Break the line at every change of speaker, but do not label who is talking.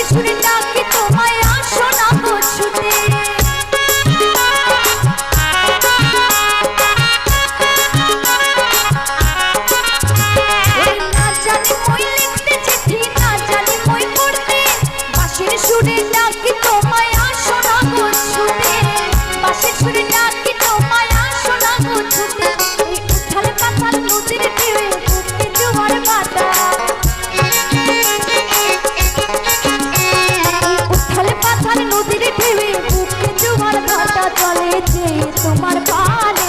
He couldn't নদীর ঢেউয়ে বুকে তোমার ঘাটা চলে তোমার পালে